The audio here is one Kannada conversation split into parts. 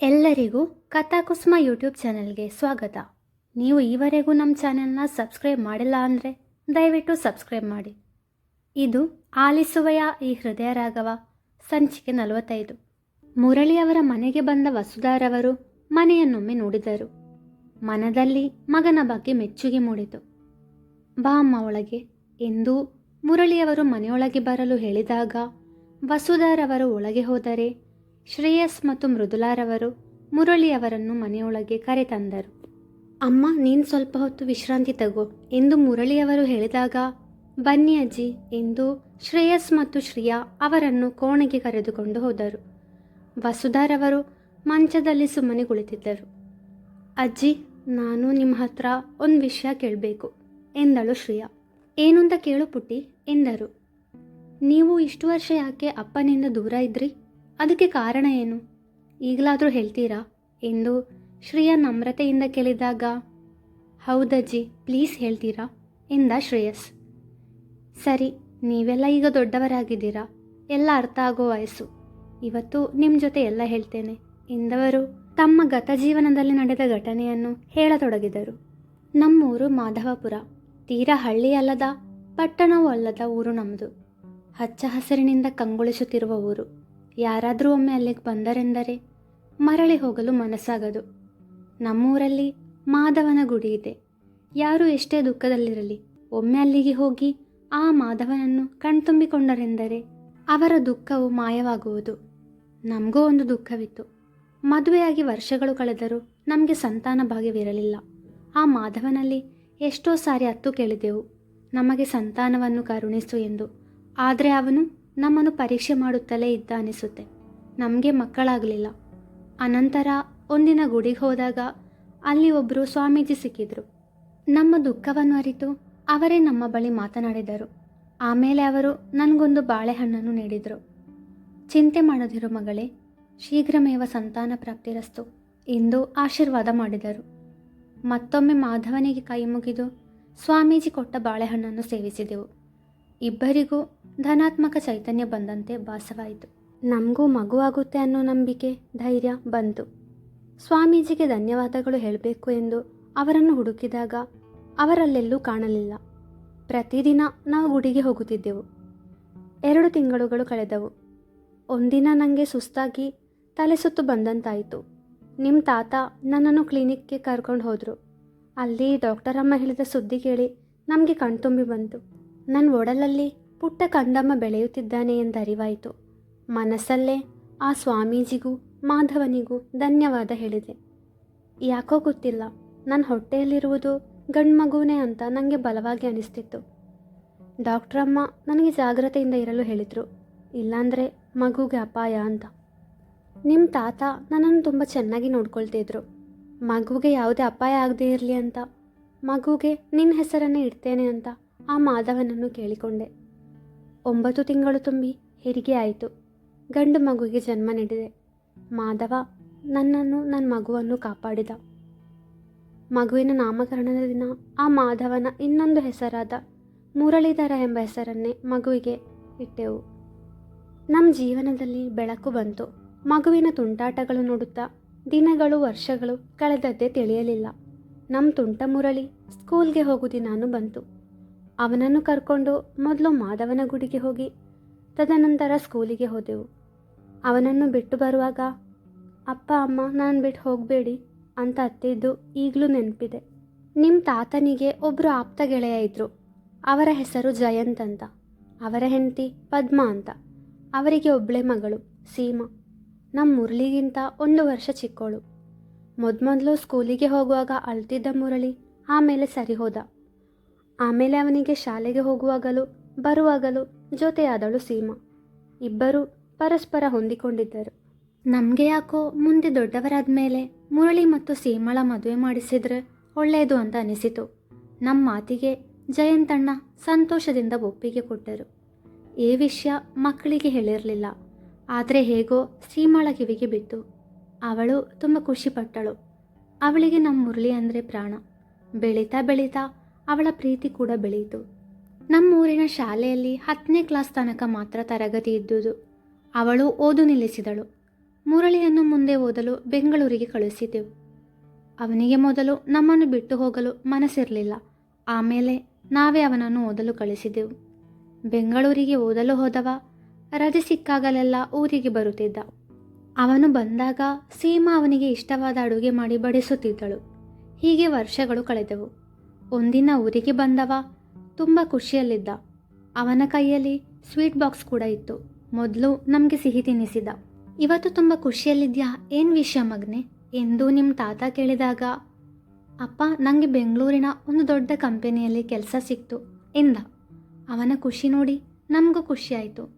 ಎಲ್ಲರಿಗೂ ಕಥಾಕುಸುಮ ಯೂಟ್ಯೂಬ್ ಚಾನೆಲ್ಗೆ ಸ್ವಾಗತ. ನೀವು ಈವರೆಗೂ ನಮ್ಮ ಚಾನೆಲ್ನ ಸಬ್ಸ್ಕ್ರೈಬ್ ಮಾಡಿಲ್ಲ ಅಂದರೆ ದಯವಿಟ್ಟು ಸಬ್ಸ್ಕ್ರೈಬ್ ಮಾಡಿ. ಇದು ಆಲಿಸುವೆಯ ಈ ಹೃದಯ ರಾಘವ ಸಂಚಿಕೆ ನಲವತ್ತೈದು. ಮುರಳಿಯವರ ಮನೆಗೆ ಬಂದ ವಸುಧಾರವರು ಮನೆಯನ್ನೊಮ್ಮೆ ನೋಡಿದರು. ಮನದಲ್ಲಿ ಮಗನ ಬಗ್ಗೆ ಮೆಚ್ಚುಗೆ ಮೂಡಿತು. ಬಾ ಅಮ್ಮ ಒಳಗೆ ಎಂದು ಮುರಳಿಯವರು ಮನೆಯೊಳಗೆ ಬರಲು ಹೇಳಿದಾಗ ವಸುಧಾರವರು ಒಳಗೆ ಹೋದರೆ ಶ್ರೇಯಸ್ ಮತ್ತು ಮೃದುಲಾರವರು ಮುರಳಿಯವರನ್ನು ಮನೆಯೊಳಗೆ ಕರೆತಂದರು. ಅಮ್ಮ, ನೀನು ಸ್ವಲ್ಪ ಹೊತ್ತು ವಿಶ್ರಾಂತಿ ತಗೋ ಎಂದು ಮುರಳಿಯವರು ಹೇಳಿದಾಗ, ಬನ್ನಿ ಅಜ್ಜಿ ಎಂದು ಶ್ರೇಯಸ್ ಮತ್ತು ಶ್ರಿಯಾ ಅವರನ್ನು ಕೋಣೆಗೆ ಕರೆದುಕೊಂಡು ಹೋದರು. ವಸುಧಾರವರು ಮಂಚದಲ್ಲಿ ಸುಮ್ಮನೆ ಕುಳಿತಿದ್ದರು. ಅಜ್ಜಿ, ನಾನು ನಿಮ್ಮ ಹತ್ರ ಒಂದು ವಿಷಯ ಕೇಳಬೇಕು ಎಂದಳು ಶ್ರಿಯಾ. ಏನುಂದ ಕೇಳು ಪುಟ್ಟಿ ಎಂದರು. ನೀವು ಇಷ್ಟು ವರ್ಷ ಯಾಕೆ ಅಪ್ಪನಿಂದ ದೂರ ಇದ್ರಿ? ಅದಕ್ಕೆ ಕಾರಣ ಏನು? ಈಗಲಾದರೂ ಹೇಳ್ತೀರಾ? ಎಂದು ಶ್ರೇಯ ನಮ್ರತೆಯಿಂದ ಕೇಳಿದಾಗ ಹೌದಜ್ಜಿ ಪ್ಲೀಸ್ ಹೇಳ್ತೀರಾ? ಎಂದ ಶ್ರೇಯಸ್. ಸರಿ, ನೀವೆಲ್ಲ ಈಗ ದೊಡ್ಡವರಾಗಿದ್ದೀರಾ? ಎಲ್ಲ ಅರ್ಥ ಆಗೋ ವಯಸ್ಸು. ಇವತ್ತು ನಿಮ್ಮ ಜೊತೆ ಎಲ್ಲ ಹೇಳ್ತೇನೆ, ಎಂದವರು ತಮ್ಮ ಗತ ಜೀವನದಲ್ಲಿ ನಡೆದ ಘಟನೆಯನ್ನು ಹೇಳತೊಡಗಿದರು. ನಮ್ಮೂರು ಮಾಧವಪುರ. ತೀರಾ ಹಳ್ಳಿ ಅಲ್ಲದ, ಪಟ್ಟಣವೂ ಅಲ್ಲದ ಊರು ನಮ್ಮದು ಹಚ್ಚ ಹಸಿರಿನಿಂದ ಕಂಗೊಳಿಸುತ್ತಿರುವ ಊರು. ಯಾರಾದರೂ ಒಮ್ಮೆ ಅಲ್ಲಿಗೆ ಬಂದರೆಂದರೆ ಮರಳಿ ಹೋಗಲು ಮನಸ್ಸಾಗದು. ನಮ್ಮೂರಲ್ಲಿ ಮಾಧವನ ಗುಡಿ ಇದೆ. ಯಾರು ಎಷ್ಟೇ ದುಃಖದಲ್ಲಿರಲಿ, ಒಮ್ಮೆ ಅಲ್ಲಿಗೆ ಹೋಗಿ ಆ ಮಾಧವನನ್ನು ಕಣ್ತುಂಬಿಕೊಂಡರೆಂದರೆ ಅವರ ದುಃಖವು ಮಾಯವಾಗುವುದು. ನಮಗೂ ಒಂದು ದುಃಖವಿತ್ತು. ಮದುವೆಯಾಗಿ ವರ್ಷಗಳು ಕಳೆದರೂ ನಮಗೆ ಸಂತಾನ ಭಾಗ್ಯವಿರಲಿಲ್ಲ. ಆ ಮಾಧವನಲ್ಲಿ ಎಷ್ಟೋ ಸಾರಿ ಹತ್ತು ಕೇಳಿದೆವು. ನಮಗೆ ಸಂತಾನವನ್ನು ಕರುಣಿಸು ಎಂದು. ಆದರೆ ಅವನು ನಮ್ಮನ್ನು ಪರೀಕ್ಷೆ ಮಾಡುತ್ತಲೇ ಇದ್ದ ಅನಿಸುತ್ತೆ. ನಮಗೆ ಮಕ್ಕಳಾಗಲಿಲ್ಲ. ಅನಂತರ ಒಂದಿನ ಗುಡಿಗೆ ಹೋದಾಗ ಅಲ್ಲಿ ಒಬ್ಬರು ಸ್ವಾಮೀಜಿ ಸಿಕ್ಕಿದ್ರು. ನಮ್ಮ ದುಃಖವನ್ನು ಅರಿತು ಅವರೇ ನಮ್ಮ ಬಳಿ ಮಾತನಾಡಿದರು. ಆಮೇಲೆ ಅವರು ನನಗೊಂದು ಬಾಳೆಹಣ್ಣನ್ನು ನೀಡಿದರು. ಚಿಂತೆ ಮಾಡದಿರು ಮಗಳೇ, ಶೀಘ್ರಮೇವ ಸಂತಾನ ಪ್ರಾಪ್ತಿರಸ್ತು ಎಂದು ಆಶೀರ್ವಾದ ಮಾಡಿದರು. ಮತ್ತೊಮ್ಮೆ ಮಾಧವನಿಗೆ ಕೈ ಮುಗಿದು ಸ್ವಾಮೀಜಿ ಕೊಟ್ಟ ಬಾಳೆಹಣ್ಣನ್ನು ಸೇವಿಸಿದೆವು. ಇಬ್ಬರಿಗೂ ಧನಾತ್ಮಕ ಚೈತನ್ಯ ಬಂದಂತೆ ಭಾಸವಾಯಿತು. ನಮಗೂ ಮಗುವಾಗುತ್ತೆ ಅನ್ನೋ ನಂಬಿಕೆ, ಧೈರ್ಯ ಬಂತು. ಸ್ವಾಮೀಜಿಗೆ ಧನ್ಯವಾದಗಳು ಹೇಳಬೇಕು ಎಂದು ಅವರನ್ನು ಹುಡುಕಿದಾಗ ಅವರಲ್ಲೆಲ್ಲೂ ಕಾಣಲಿಲ್ಲ. ಪ್ರತಿದಿನ ನಾವು ಗುಡಿಗೆ ಹೋಗುತ್ತಿದ್ದೆವು. ಎರಡು ತಿಂಗಳುಗಳು ಕಳೆದವು. ಒಂದಿನ ನನಗೆ ಸುಸ್ತಾಗಿ ತಲೆ ಸುತ್ತು ಬಂದಂತಾಯಿತು. ನಿಮ್ಮ ತಾತ ನನ್ನನ್ನು ಕ್ಲಿನಿಕ್ಗೆ ಕರ್ಕೊಂಡು ಹೋದರು. ಅಲ್ಲಿ ಡಾಕ್ಟರಮ್ಮ ಹೇಳಿದ ಸುದ್ದಿ ಕೇಳಿ ನಮಗೆ ಕಣ್ತುಂಬಿ ಬಂತು. ನನ್ನ ಒಡಲಲ್ಲಿ ಪುಟ್ಟ ಕಂದಮ್ಮ ಬೆಳೆಯುತ್ತಿದ್ದಾನೆ ಎಂದು ಅರಿವಾಯಿತು. ಮನಸ್ಸಲ್ಲೇ ಆ ಸ್ವಾಮೀಜಿಗೂ ಮಾಧವನಿಗೂ ಧನ್ಯವಾದ ಹೇಳಿದೆ. ಯಾಕೋ ಗೊತ್ತಿಲ್ಲ ನನ್ನ ಹೊಟ್ಟೆಯಲ್ಲಿರುವುದು ಗಂಡ್ಮಗುನೇ ಅಂತ ನನಗೆ ಬಲವಾಗಿ ಅನಿಸ್ತಿತ್ತು. ಡಾಕ್ಟ್ರಮ್ಮ ನನಗೆ ಜಾಗ್ರತೆಯಿಂದ ಇರಲು ಹೇಳಿದರು, ಇಲ್ಲಾಂದರೆ ಮಗುಗೆ ಅಪಾಯ ಅಂತ. ನಿಮ್ಮ ತಾತ ನನ್ನನ್ನು ತುಂಬ ಚೆನ್ನಾಗಿ ನೋಡ್ಕೊಳ್ತಿದ್ರು ಮಗುಗೆ ಯಾವುದೇ ಅಪಾಯ ಆಗದೇ ಇರಲಿ ಅಂತ, ಮಗುಗೆ ನಿನ್ನ ಹೆಸರನ್ನೇ ಇಡ್ತೇನೆ ಅಂತ ಆ ಮಾಧವನನ್ನು ಕೇಳಿಕೊಂಡೆ. ಒಂಬತ್ತು ತಿಂಗಳು ತುಂಬಿ ಹೆರಿಗೆ ಆಯಿತು. ಗಂಡು ಮಗುವಿಗೆ ಜನ್ಮ ನೀಡಿದೆ. ಮಾಧವ ನನ್ನನ್ನು ನನ್ನ ಮಗುವನ್ನು ಕಾಪಾಡಿದ. ಮಗುವಿನ ನಾಮಕರಣದ ದಿನ ಆ ಮಾಧವನ ಇನ್ನೊಂದು ಹೆಸರಾದ ಮುರಳೀಧರ ಎಂಬ ಹೆಸರನ್ನೇ ಮಗುವಿಗೆ ಇಟ್ಟೆವು. ನಮ್ಮ ಜೀವನದಲ್ಲಿ ಬೆಳಕು ಬಂತು. ಮಗುವಿನ ತುಂಟಾಟಗಳು ನೋಡುತ್ತಾ ದಿನಗಳು ವರ್ಷಗಳು ಕಳೆದದ್ದೇ ತಿಳಿಯಲಿಲ್ಲ. ನಮ್ಮ ತುಂಟ ಮುರಳಿ ಸ್ಕೂಲ್ಗೆ ಹೋಗೋ ದಿನಾನು ಬಂತು. ಅವನನ್ನು ಕರ್ಕೊಂಡು ಮೊದಲು ಮಾಧವನ ಗುಡಿಗೆ ಹೋಗಿ, ತದನಂತರ ಸ್ಕೂಲಿಗೆ ಹೋದೆವು. ಅವನನ್ನು ಬಿಟ್ಟು ಬರುವಾಗ, ಅಪ್ಪ, ಅಮ್ಮ, ನಾನು ಬಿಟ್ಟು ಹೋಗಬೇಡಿ ಅಂತ ಅತ್ತಿದ್ದು ಈಗಲೂ ನೆನಪಿದೆ. ನಿಮ್ಮ ತಾತನಿಗೆ ಒಬ್ಬರು ಆಪ್ತ ಗೆಳೆಯ ಇದ್ದರು ಅವರ ಹೆಸರು ಜಯಂತ್ ಅಂತ. ಅವರ ಹೆಂಡತಿ ಪದ್ಮ ಅಂತ. ಅವರಿಗೆ ಒಬ್ಬಳೆ ಮಗಳು, ಸೀಮಾ. ನಮ್ಮ ಮುರಳಿಗಿಂತ ಒಂದು ವರ್ಷ ಚಿಕ್ಕೋಳು. ಮೊದಮೊದಲು ಸ್ಕೂಲಿಗೆ ಹೋಗುವಾಗ ಅಳ್ತಿದ್ದ ಮುರಳಿ ಆಮೇಲೆ ಸರಿ ಹೋದ ಆಮೇಲೆ ಅವನಿಗೆ ಶಾಲೆಗೆ ಹೋಗುವಾಗಲೂ, ಬರುವಾಗಲೂ ಜೊತೆಯಾದಳು ಸೀಮಾ. ಇಬ್ಬರು ಪರಸ್ಪರ ಹೊಂದಿಕೊಂಡಿದ್ದರು. ನಮಗೆ ಯಾಕೋ ಮುಂದೆ ದೊಡ್ಡವರಾದ ಮೇಲೆ ಮುರಳಿ ಮತ್ತು ಸೀಮಳ ಮದುವೆ ಮಾಡಿಸಿದ್ರೆ ಒಳ್ಳೆಯದು ಅಂತ ಅನಿಸಿತು. ನಮ್ಮ ಮಾತಿಗೆ ಜಯಂತಣ್ಣ ಸಂತೋಷದಿಂದ ಒಪ್ಪಿಗೆ ಕೊಟ್ಟರು. ಈ ವಿಷಯ ಮಕ್ಕಳಿಗೆ ಹೇಳಿರಲಿಲ್ಲ. ಆದರೆ ಹೇಗೋ ಸೀಮಳ ಕಿವಿಗೆ ಬಿತ್ತು. ಅವಳು ತುಂಬ ಖುಷಿಪಟ್ಟಳು. ಅವಳಿಗೆ ನಮ್ಮ ಮುರಳಿ ಅಂದರೆ ಪ್ರಾಣ. ಬೆಳೀತಾ ಬೆಳೀತಾ ಅವಳ ಪ್ರೀತಿ ಕೂಡ ಬೆಳೆಯಿತು. ನಮ್ಮೂರಿನ ಶಾಲೆಯಲ್ಲಿ ಹತ್ತನೇ ಕ್ಲಾಸ್ ತನಕ ಮಾತ್ರ ತರಗತಿ ಇದ್ದುದು. ಅವಳು ಓದು ನಿಲ್ಲಿಸಿದಳು. ಮುರಳಿಯನ್ನು ಮುಂದೆ ಓದಲು ಬೆಂಗಳೂರಿಗೆ ಕಳುಹಿಸಿದೆವು ಅವನಿಗೆ ಮೊದಲು ನಮ್ಮನ್ನು ಬಿಟ್ಟು ಹೋಗಲು ಮನಸ್ಸಿರಲಿಲ್ಲ. ಆಮೇಲೆ ನಾವೇ ಅವನನ್ನು ಓದಲು ಕಳಿಸಿದೆವು ಬೆಂಗಳೂರಿಗೆ ಓದಲು ಹೋದವ ರಜೆ ಸಿಕ್ಕಾಗಲೆಲ್ಲ ಊರಿಗೆ ಬರುತ್ತಿದ್ದ. ಅವನು ಬಂದಾಗ ಸೀಮಾ ಅವನಿಗೆ ಇಷ್ಟವಾದ ಅಡುಗೆ ಮಾಡಿ ಬಡಿಸುತ್ತಿದ್ದಳು. ಹೀಗೆ ವರ್ಷಗಳು ಕಳೆದವು. ಒಂದಿನ ಊರಿಗೆ ಬಂದವ. ತುಂಬ ಖುಷಿಯಲ್ಲಿದ್ದ. ಅವನ ಕೈಯಲ್ಲಿ ಸ್ವೀಟ್ ಬಾಕ್ಸ್ ಕೂಡ ಇತ್ತು. ಮೊದಲು ನಮಗೆ ಸಿಹಿ ತಿನ್ನಿಸಿದ. ಇವತ್ತು ತುಂಬ ಖುಷಿಯಲ್ಲಿದ್ಯಾ? ಏನು ವಿಷಯ ಮಗ್ನೆ? ಎಂದು ನಿಮ್ಮ ತಾತ ಕೇಳಿದಾಗ, ಅಪ್ಪ ನನಗೆ ಬೆಂಗಳೂರಿನ ಒಂದು ದೊಡ್ಡ ಕಂಪನಿಯಲ್ಲಿ ಕೆಲಸ ಸಿಕ್ತು ಎಂದ. ಅವನ ಖುಷಿ ನೋಡಿ ನಮಗೂ ಖುಷಿಯಾಯಿತು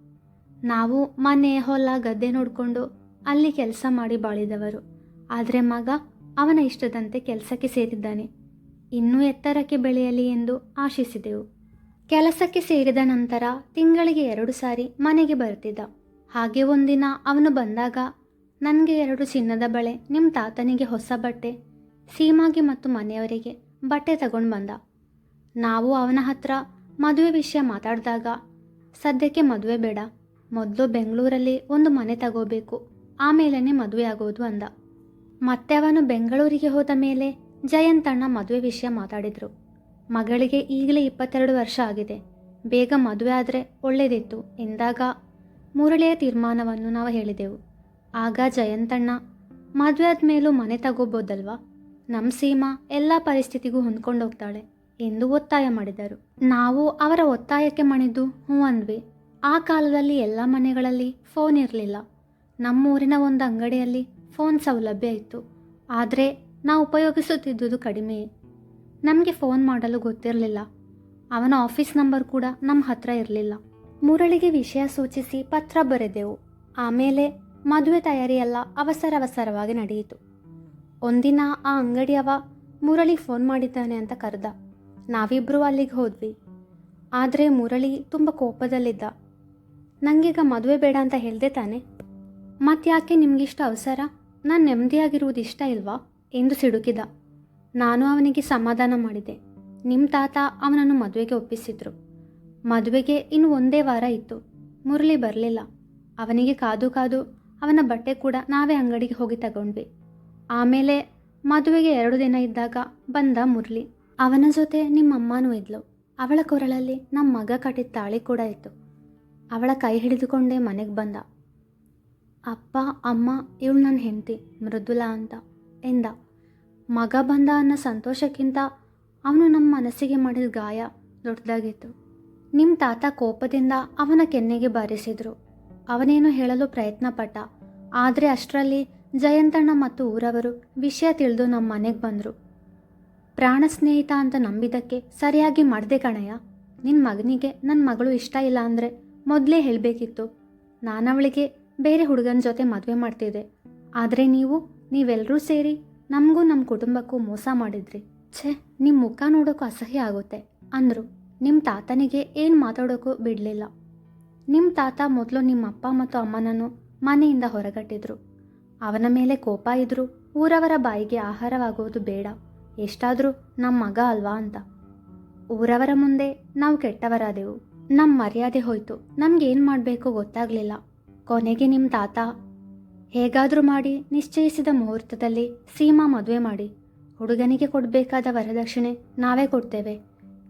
ನಾವು ಮನೆ, ಹೊಲ, ಗದ್ದೆ ನೋಡಿಕೊಂಡು ಅಲ್ಲಿ ಕೆಲಸ ಮಾಡಿ ಬಾಳಿದವರು. ಆದರೆ ಮಗ ಅವನ ಇಷ್ಟದಂತೆ ಕೆಲಸಕ್ಕೆ ಸೇರಿದ್ದಾನೆ. ಇನ್ನೂ ಎತ್ತರಕ್ಕೆ ಬೆಳೆಯಲಿ ಎಂದು ಆಶಿಸಿದೆವು. ಕೆಲಸಕ್ಕೆ ಸೇರಿದ ನಂತರ ತಿಂಗಳಿಗೆ ಎರಡು ಸಾರಿ ಮನೆಗೆ ಬರ್ತಿದ್ದ ಹಾಗೆ ಒಂದಿನ ಅವನು ಬಂದಾಗ, ನನಗೆ ಎರಡು ಚಿನ್ನದ ಬಳೆ ನಿಮ್ಮ ತಾತನಿಗೆ ಹೊಸ ಬಟ್ಟೆ, ಸೀಮಾಗೆ ಮತ್ತು ಮನೆಯವರಿಗೆ ಬಟ್ಟೆ ತಗೊಂಡು ಬಂದ. ನಾವು ಅವನ ಹತ್ರ ಮದುವೆ ವಿಷಯ ಮಾತಾಡಿದಾಗ, ಸದ್ಯಕ್ಕೆ ಮದುವೆ ಬೇಡ, ಮೊದಲು ಬೆಂಗಳೂರಲ್ಲಿ ಒಂದು ಮನೆ ತಗೋಬೇಕು ಆಮೇಲೆ ಮದುವೆ ಆಗೋದು ಅಂದ. ಮತ್ತೆ ಅವನು ಬೆಂಗಳೂರಿಗೆ ಹೋದ ಮೇಲೆ ಜಯಂತಣ್ಣ ಮದುವೆ ವಿಷಯ ಮಾತಾಡಿದರು. ಮಗಳಿಗೆ ಈಗಲೇ ಇಪ್ಪತ್ತೆರಡು ವರ್ಷ ಆಗಿದೆ. ಬೇಗ ಮದುವೆ ಆದರೆ ಒಳ್ಳೆಯದಿತ್ತು ಎಂದಾಗ ಮುರಳಿಯ ತೀರ್ಮಾನವನ್ನು ನಾವು ಹೇಳಿದೆವು. ಆಗ ಜಯಂತಣ್ಣ ಮದುವೆ ಆದಮೇಲೂ ಮನೆ ತಗೋಬೋದಲ್ವಾ? ನಮ್ಮ ಸೀಮಾ ಎಲ್ಲ ಪರಿಸ್ಥಿತಿಗೂ ಹೊಂದ್ಕೊಂಡು ಹೋಗ್ತಾಳೆ ಎಂದು ಒತ್ತಾಯ ಮಾಡಿದರು. ನಾವು ಅವರ ಒತ್ತಾಯಕ್ಕೆ ಮಣಿದು ಹ್ಞೂ ಅಂದ್ವಿ. ಆ ಕಾಲದಲ್ಲಿ ಎಲ್ಲ ಮನೆಗಳಲ್ಲಿ ಫೋನ್ ಇರಲಿಲ್ಲ. ನಮ್ಮೂರಿನ ಒಂದು ಅಂಗಡಿಯಲ್ಲಿ ಫೋನ್ ಸೌಲಭ್ಯ ಇತ್ತು. ಆದರೆ ನಾವು ಉಪಯೋಗಿಸುತ್ತಿದ್ದುದು ಕಡಿಮೆ. ನಮಗೆ ಫೋನ್ ಮಾಡಲು ಗೊತ್ತಿರಲಿಲ್ಲ. ಅವನ ಆಫೀಸ್ ನಂಬರ್ ಕೂಡ ನಮ್ಮ ಹತ್ರ ಇರಲಿಲ್ಲ. ಮುರಳಿಗೆ ವಿಷಯ ಸೂಚಿಸಿ ಪತ್ರ ಬರೆದೆವು. ಆಮೇಲೆ ಮದುವೆ ತಯಾರಿಯೆಲ್ಲ ಅವಸರ ಅವಸರವಾಗಿ ನಡೆಯಿತು. ಒಂದಿನ ಆ ಅಂಗಡಿಯವ ಮುರಳಿ ಫೋನ್ ಮಾಡಿದ್ದಾನೆ ಅಂತ ಕರೆದ. ನಾವಿಬ್ಬರೂ ಅಲ್ಲಿಗೆ ಹೋದ್ವಿ. ಆದರೆ ಮುರಳಿ ತುಂಬ ಕೋಪದಲ್ಲಿದ್ದ. ನನಗೀಗ ಮದುವೆ ಬೇಡ ಅಂತ ಹೇಳ್ದೆ ತಾನೆ. ಮತ್ತ್ಯಾಕೆ ನಿಮಗಿಷ್ಟ ಅವಸರ? ನಾನು ನೆಮ್ಮದಿಯಾಗಿರುವುದು ಇಷ್ಟ ಇಲ್ವಾ? ಎಂದು ಸಿಡುಕಿದ. ನಾನು ಅವನಿಗೆ ಸಮಾಧಾನ ಮಾಡಿದೆ. ನಿಮ್ಮ ತಾತ ಅವನನ್ನು ಮದುವೆಗೆ ಒಪ್ಪಿಸಿದ್ರು. ಮದುವೆಗೆ ಇನ್ನು ಒಂದೇ ವಾರ ಇತ್ತು. ಮುರಳಿ ಬರಲಿಲ್ಲ. ಅವನಿಗೆ ಕಾದು ಕಾದು ಅವನ ಬಟ್ಟೆ ಕೂಡ ನಾವೇ ಅಂಗಡಿಗೆ ಹೋಗಿ ತಗೊಂಡ್ವಿ. ಆಮೇಲೆ ಮದುವೆಗೆ ಎರಡು ದಿನ ಇದ್ದಾಗ ಬಂದ ಮುರಳಿ. ಅವನ ಜೊತೆ ನಿಮ್ಮಮ್ಮನೂ ಇದ್ಲು. ಅವಳ ಕೊರಳಲ್ಲಿ ನಮ್ಮ ಮಗ ಕಟ್ಟಿದ ತಾಳಿ ಕೂಡ ಇತ್ತು. ಅವಳ ಕೈ ಹಿಡಿದುಕೊಂಡೇ ಮನೆಗೆ ಬಂದ. ಅಪ್ಪ, ಅಮ್ಮ, ಇವಳು ನನ್ನ ಹೆಂಡತಿ, ಮೃದುಲಾ ಅಂತ. ಎಂದ, ಮಗ ಬಂದ ಅನ್ನೋ ಸಂತೋಷಕ್ಕಿಂತ ಅವನು ನಮ್ಮ ಮನಸ್ಸಿಗೆ ಮಾಡಿದ ಗಾಯ ದೊಡ್ಡದಾಗಿತ್ತು. ನಿಮ್ಮ ತಾತ ಕೋಪದಿಂದ ಅವನ ಕೆನ್ನೆಗೆ ಬಾರಿಸಿದ್ರು. ಅವನೇನು ಹೇಳಲು ಪ್ರಯತ್ನ ಪಟ್ಟ ಆದರೆ ಅಷ್ಟರಲ್ಲಿ ಜಯಂತಣ್ಣ ಮತ್ತು ಊರವರು ವಿಷಯ ತಿಳಿದು ನಮ್ಮ ಮನೆಗೆ ಬಂದರು. ಪ್ರಾಣ ಸ್ನೇಹಿತ ಅಂತ ನಂಬಿದ್ದಕ್ಕೆ ಸರಿಯಾಗಿ ಮಾಡಿದೆ ಕಣಯ್ಯ. ನಿನ್ನ ಮಗನಿಗೆ ನನ್ನ ಮಗಳು ಇಷ್ಟ ಇಲ್ಲ ಅಂದರೆ ಮೊದಲೇ ಹೇಳಬೇಕಿತ್ತು. ನಾನವಳಿಗೆ ಬೇರೆ ಹುಡುಗನ ಜೊತೆ ಮದುವೆ ಮಾಡ್ತಿದ್ದೆ. ಆದರೆ ನೀವು ನೀವೆಲ್ಲರೂ ಸೇರಿ ನಮಗೂ ನಮ್ಮ ಕುಟುಂಬಕ್ಕೂ ಮೋಸ ಮಾಡಿದ್ರಿ. ಛೇ ನಿಮ್ಮ ಮುಖ ನೋಡೋಕ್ಕೂ ಅಸಹ್ಯ ಆಗುತ್ತೆ. ಅಂದರು ನಿಮ್ಮ ತಾತನಿಗೆ ಏನು ಮಾತಾಡೋಕ್ಕೂ ಬಿಡಲಿಲ್ಲ. ನಿಮ್ಮ ತಾತ ಮೊದಲು ನಿಮ್ಮ ಅಪ್ಪ ಮತ್ತು ಅಮ್ಮನನ್ನು ಮನೆಯಿಂದ ಹೊರಗಟ್ಟಿದ್ರು. ಅವನ ಮೇಲೆ ಕೋಪ ಇದ್ದರೂ ಊರವರ ಬಾಯಿಗೆ ಆಹಾರವಾಗುವುದು ಬೇಡ. ಎಷ್ಟಾದರೂ ನಮ್ಮ ಮಗ ಅಲ್ವಾ ಅಂತ. ಊರವರ ಮುಂದೆ ನಾವು ಕೆಟ್ಟವರಾದೆವು. ನಮ್ಮ ಮರ್ಯಾದೆ ಹೋಯ್ತು. ನಮ್ಗೇನು ಮಾಡಬೇಕು ಗೊತ್ತಾಗಲಿಲ್ಲ. ಕೊನೆಗೆ ನಿಮ್ಮ ತಾತ ಹೇಗಾದರೂ ಮಾಡಿ ನಿಶ್ಚಯಿಸಿದ ಮುಹೂರ್ತದಲ್ಲಿ ಸೀಮಾ ಮದುವೆ ಮಾಡಿ. ಹುಡುಗನಿಗೆ ಕೊಡಬೇಕಾದ ವರದಕ್ಷಿಣೆ ನಾವೇ ಕೊಡ್ತೇವೆ.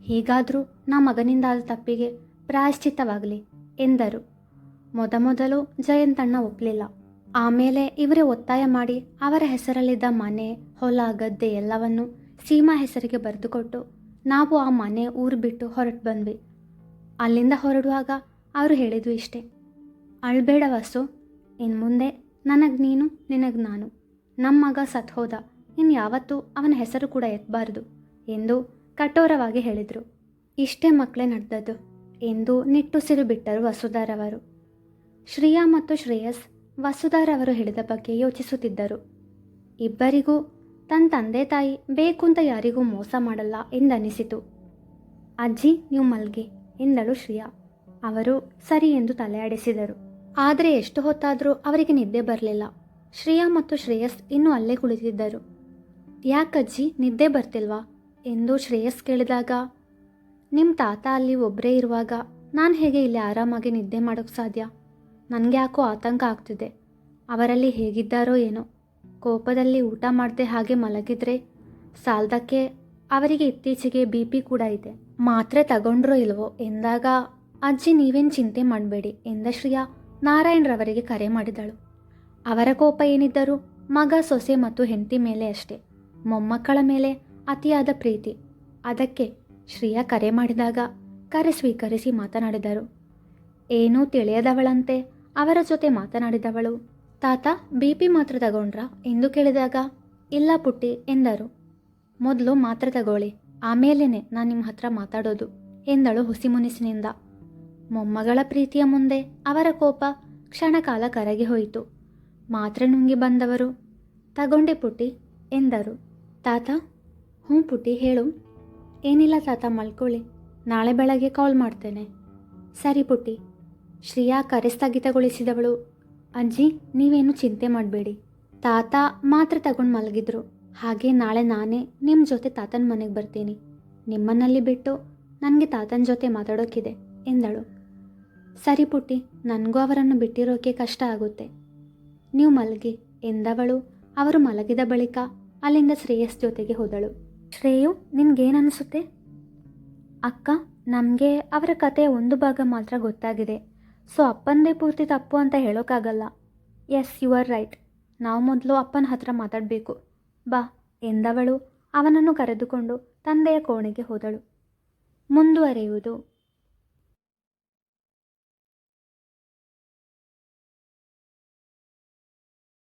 ಹೀಗಾದರೂ ನಮ್ಮ ಮಗನಿಂದಾದ ತಪ್ಪಿಗೆ ಪ್ರಾಯಶ್ಚಿತ್ತವಾಗಲಿ, ಎಂದರು. ಮೊದಮೊದಲು ಜಯಂತಣ್ಣ ಒಪ್ಪಲಿಲ್ಲ ಆಮೇಲೆ ಇವರೇ ಒತ್ತಾಯ ಮಾಡಿ ಅವರ ಹೆಸರಲ್ಲಿದ್ದ ಮನೆ, ಹೊಲ, ಗದ್ದೆ ಎಲ್ಲವನ್ನು ಸೀಮಾ ಹೆಸರಿಗೆ ಬರೆದುಕೊಟ್ಟು ನಾವು ಆ ಮನೆ ಊರು ಬಿಟ್ಟು ಹೊರಟು ಬಂದ್ವಿ. ಅಲ್ಲಿಂದ ಹೊರಡುವಾಗ ಅವರು ಹೇಳಿದ್ವಿ ಇಷ್ಟೇ. ಅಳ್ಬೇಡ ವಸು ಇನ್ನು ಮುಂದೆ ನನಗೆ ನೀನು, ನಿನಗೆ ನಾನು. ನಮ್ಮ ಮಗ ಸತ್ ಹೋದ. ಇನ್ನು ಯಾವತ್ತೂ ಅವನ ಹೆಸರು ಕೂಡ ಎತ್ತಬಾರದು ಎಂದು ಕಠೋರವಾಗಿ ಹೇಳಿದರು. ಇಷ್ಟೇ ಮಕ್ಕಳೇ ನಡೆದದ್ದು ಎಂದು ನಿಟ್ಟುಸಿರು ಬಿಟ್ಟರು ವಸುಧಾರವರು ಶ್ರೇಯಾ ಮತ್ತು ಶ್ರೇಯಸ್ ವಸುಧಾರವರು ಹೇಳಿದ ಬಗ್ಗೆ ಯೋಚಿಸುತ್ತಿದ್ದರು. ಇಬ್ಬರಿಗೂ ತನ್ನ ತಂದೆ ತಾಯಿ ಬೇಕು ಅಂತ ಯಾರಿಗೂ ಮೋಸ ಮಾಡಲ್ಲ ಎಂದನಿಸಿತು. ಅಜ್ಜಿ, ನೀವು ಮಲ್ಗೆ ಎಂದಳು ಶ್ರೇಯಾ. ಅವರು ಸರಿ ಎಂದು ತಲೆಯಾಡಿಸಿದರು. ಆದರೆ ಎಷ್ಟು ಹೊತ್ತಾದರೂ ಅವರಿಗೆ ನಿದ್ದೆ ಬರಲಿಲ್ಲ. ಶ್ರೇಯಾ ಮತ್ತು ಶ್ರೇಯಸ್ ಇನ್ನೂ ಅಲ್ಲೇ ಕುಳಿತಿದ್ದರು. ಯಾಕಜ್ಜಿ ನಿದ್ದೆ ಬರ್ತಿಲ್ವಾ? ಎಂದು ಶ್ರೇಯಸ್ ಕೇಳಿದಾಗ ನಿಮ್ಮ ತಾತ ಅಲ್ಲಿ ಒಬ್ಬರೇ ಇರುವಾಗ ನಾನು ಹೇಗೆ ಇಲ್ಲಿ ಆರಾಮಾಗಿ ನಿದ್ದೆ ಮಾಡೋಕ್ಕೆ ಸಾಧ್ಯ? ನನಗೆ ಯಾಕೋ ಆತಂಕ ಆಗ್ತಿದೆ. ಅವರಲ್ಲಿ ಹೇಗಿದ್ದಾರೋ ಏನೋ. ಕೋಪದಲ್ಲಿ ಊಟ ಮಾಡದೆ ಹಾಗೆ ಮಲಗಿದ್ರೆ ಸಾಲದಕ್ಕೆ ಅವರಿಗೆ ಇತ್ತೀಚೆಗೆ ಬಿ ಪಿ ಕೂಡ ಇದೆ. ಮಾತ್ರೆ ತಗೊಂಡ್ರೋ ಇಲ್ವೋ? ಎಂದಾಗ, ಅಜ್ಜಿ, ನೀವೇನು ಚಿಂತೆ ಮಾಡಬೇಡಿ, ಎಂದ ಶ್ರಿಯಾ. ನಾರಾಯಣ್ರವರಿಗೆ ಕರೆ ಮಾಡಿದಳು. ಅವರ ಕೋಪ ಏನಿದ್ದರೂ ಮಗ, ಸೊಸೆ ಮತ್ತು ಹೆಂಡತಿ ಮೇಲೆ ಅಷ್ಟೇ. ಮೊಮ್ಮಕ್ಕಳ ಮೇಲೆ ಅತಿಯಾದ ಪ್ರೀತಿ. ಅದಕ್ಕೆ ಶ್ರೀಯಾ ಕರೆ ಮಾಡಿದಾಗ ಕರೆ ಸ್ವೀಕರಿಸಿ ಮಾತನಾಡಿದರು. ಏನೂ ತಿಳಿಯದವಳಂತೆ ಅವರ ಜೊತೆ ಮಾತನಾಡಿದವಳು. ತಾತ, ಬಿ ಪಿ ಮಾತ್ರ ತಗೊಂಡ್ರ? ಎಂದು ಕೇಳಿದಾಗ, ಇಲ್ಲ ಪುಟ್ಟಿ, ಎಂದರು. ಮೊದಲು ಮಾತ್ರ ತಗೊಳ್ಳಿ, ಆಮೇಲೇನೆ ನಾನು ನಿಮ್ಮ ಹತ್ರ ಮಾತಾಡೋದು, ಎಂದಳು ಹುಸಿಮುನಿಸಿನಿಂದ. ಮೊಮ್ಮಗಳ ಪ್ರೀತಿಯ ಮುಂದೆ ಅವರ ಕೋಪ ಕ್ಷಣಕಾಲ ಕರಗಿ ಹೋಯಿತು. ಮಾತ್ರ ನುಂಗಿ ಬಂದವರು. ತಗೊಂಡೆ ಪುಟ್ಟಿ ಎಂದರು. ತಾತ, ಹ್ಞೂ ಪುಟ್ಟಿ ಹೇಳು. ಏನಿಲ್ಲ ತಾತ, ಮಲ್ಕೊಳ್ಳಿ. ನಾಳೆ ಬೆಳಗ್ಗೆ ಕಾಲ್ ಮಾಡ್ತೇನೆ. ಸರಿ ಪುಟ್ಟಿ. ಶ್ರೀಯಾ ಕರೆ ಸ್ಥಗಿತಗೊಳಿಸಿದವಳು. ಅಜ್ಜಿ ನೀವೇನು ಚಿಂತೆ ಮಾಡಬೇಡಿ. ತಾತ ಮಾತ್ರ ತಗೊಂಡು ಮಲಗಿದ್ರು. ಹಾಗೆ ನಾಳೆ ನಾನೇ ನಿಮ್ಮ ಜೊತೆ ತಾತನ ಮನೆಗೆ ಬರ್ತೀನಿ. ನಿಮ್ಮನ್ನಲ್ಲಿ ಬಿಟ್ಟು ನನಗೆ ತಾತನ ಜೊತೆ ಮಾತಾಡೋಕ್ಕಿದೆ ಎಂದಳು. ಸರಿ ಪುಟ್ಟಿ, ನನಗೂ ಅವರನ್ನು ಬಿಟ್ಟಿರೋಕೆ ಕಷ್ಟ ಆಗುತ್ತೆ. ನೀವು ಮಲಗಿ, ಎಂದವಳು, ಅವರು ಮಲಗಿದ ಬಳಿಕ ಅಲ್ಲಿಂದ ಶ್ರೇಯಸ್ ಜೊತೆಗೆ ಹೋದಳು. ಶ್ರೇಯು ನಿನ್ಗೇನನ್ನಿಸುತ್ತೆ ಅಕ್ಕ, ನಮಗೆ ಅವರ ಕಥೆಯ ಒಂದು ಭಾಗ ಮಾತ್ರ ಗೊತ್ತಾಗಿದೆ. ಸೊ, ಅಪ್ಪಂದೇ ಪೂರ್ತಿ ತಪ್ಪು ಅಂತ ಹೇಳೋಕ್ಕಾಗಲ್ಲ ಎಸ್ ಯು ಆರ್ ರೈಟ್ ನಾವು ಮೊದಲು ಅಪ್ಪನ ಹತ್ರ ಮಾತಾಡಬೇಕು. ಬಾ, ಎಂದವಳು, ಅವನನ್ನು ಕರೆದುಕೊಂಡು ತಂದೆಯ ಕೋಣೆಗೆ ಹೋದಳು. ಮುಂದುವರೆಯುವುದು